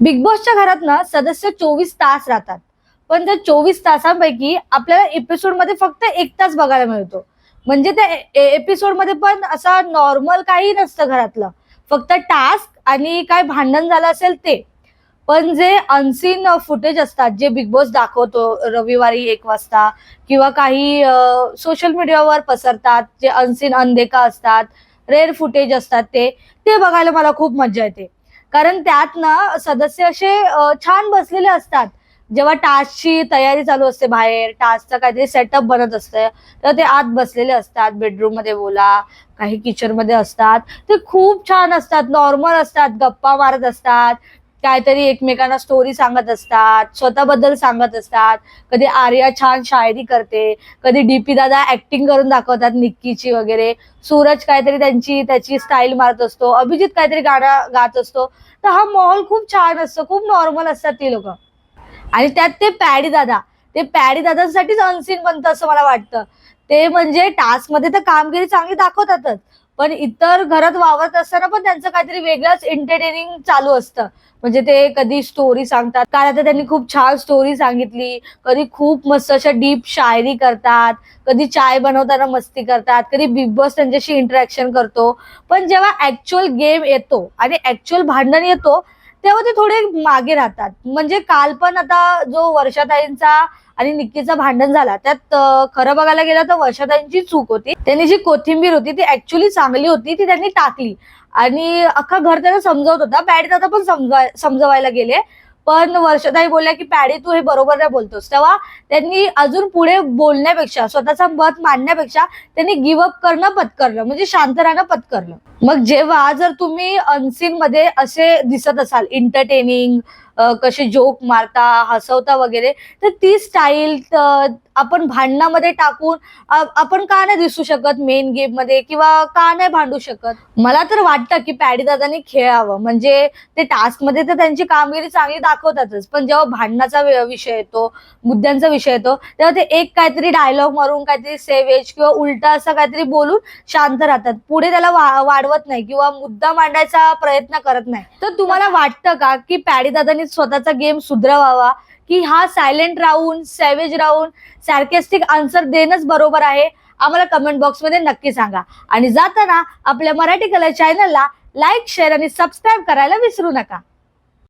Big बॉसच्या घरात ना सदस्य चोवीस तास राहतात. पण त्या चोवीस तासांपैकी आपल्याला एपिसोडमध्ये फक्त एक तास बघायला मिळतो. म्हणजे त्या एपिसोडमध्ये पण असा नॉर्मल काही नसतं घरातलं. फक्त टास्क आणि काय भांडण झालं असेल ते. पण जे अनसीन फुटेज असतात जे बिग बॉस दाखवतो रविवारी एक वाजता किंवा काही सोशल मीडियावर पसरतात जे अनसीन अनदेखा असतात रेअर फुटेज असतात ते ते बघायला मला खूप मजा येते. कारण त्यात ना सदस्य असे छान बसलेले असतात. जेव्हा टास्कची तयारी चालू असते बाहेर टास्कचा काहीतरी सेटअप बनत असतं तर ते आत बसलेले असतात. बेडरूममध्ये बोला काही किचनमध्ये असतात. ते खूप छान असतात नॉर्मल असतात गप्पा मारत असतात. काहीतरी एकमेकांना स्टोरी सांगत असतात स्वतःबद्दल सांगत असतात. कधी आर्या छान शायरी करते कधी डीपी दादा ऍक्टिंग करून दाखवतात निक्कीची वगैरे. सूरज काहीतरी त्यांची त्याची स्टाईल मारत असतो अभिजित काहीतरी गाणं गात असतो. तर हा माहोल खूप छान असतो खूप नॉर्मल असतात ती लोक. आणि त्यात ते पॅडी दादा ते पॅडी दादांसाठीच अनसीन बनतं असं मला वाटतं. ते म्हणजे टास्कमध्ये तर कामगिरी चांगली दाखवतातच. पण इतर घरात वावरत असताना पण त्यांचं काहीतरी वेगळंच एंटरटेनिंग चालू असतं. म्हणजे ते कधी स्टोरी सांगतात. काल आता त्यांनी खूप छान स्टोरी सांगितली. कधी खूप मस्त अशा डीप शायरी करतात. कधी चाय बनवताना मस्ती करतात. कधी बिग बॉस त्यांच्याशी इंटरॅक्शन करतो. पण जेव्हा ऍक्च्युअल गेम येतो आणि ऍक्च्युअल भांडण येतो तेव्हा ते थोडे मागे राहतात. म्हणजे काल पण आता जो वर्षाताईंचा आणि निक्कीचा भांडण झाला त्यात खरं बघायला गेलं तर वर्षाताईंची चूक होती. त्यांनी जी कोथिंबीर होती ती ऍक्च्युली चांगली होती ती त्यांनी टाकली. आणि अख्खा घर त्यांना समजवत होता. पॅडी दादा पण समजवाय समजवायला गेले. पण वर्षाताई बोलल्या की पॅडी तू हे बरोबर नाही बोलतोस. तेव्हा त्यांनी अजून पुढे बोलण्यापेक्षा स्वतःचा मत मांडण्यापेक्षा त्यांनी गिव्हअप करणं पत्करलं. म्हणजे शांत राहणं पत्करलं. मग जेव्हा जर तुम्ही अनसीन मध्ये असे दिसत असाल एंटरटेनिंग कसे जोक मारता हसवता वगैरे तर ती स्टाईल आपण भांडणामध्ये टाकून आपण का नाही दिसू शकत मेन गेममध्ये किंवा का नाही भांडू शकत? मला तर वाटतं की पॅडी दादानी खेळावं. म्हणजे ते टास्कमध्ये तर त्यांची कामगिरी चांगली दाखवतातच. पण जेव्हा भांडणाचा विषय येतो मुद्द्यांचा विषय येतो तेव्हा ते एक काहीतरी डायलॉग मारून काहीतरी सेवेज किंवा उलटा असं काहीतरी बोलून शांत राहतात. पुढे त्याला वा- वाढवत नाही किंवा मुद्दा मांडायचा प्रयत्न करत नाही. तर तुम्हाला वाटतं का की पॅडी दादानी स्वतःचा गेम सुधरवावा? की हा सायलेंट राहून सॅवेज राहून सार्केस्टिक आन्सर देणंच बरोबर आहे? आम्हाला कमेंट बॉक्समध्ये नक्की सांगा. आणि जाताना आपल्या मराठी कलर चॅनलला लाईक शेअर आणि सबस्क्राईब करायला विसरू नका.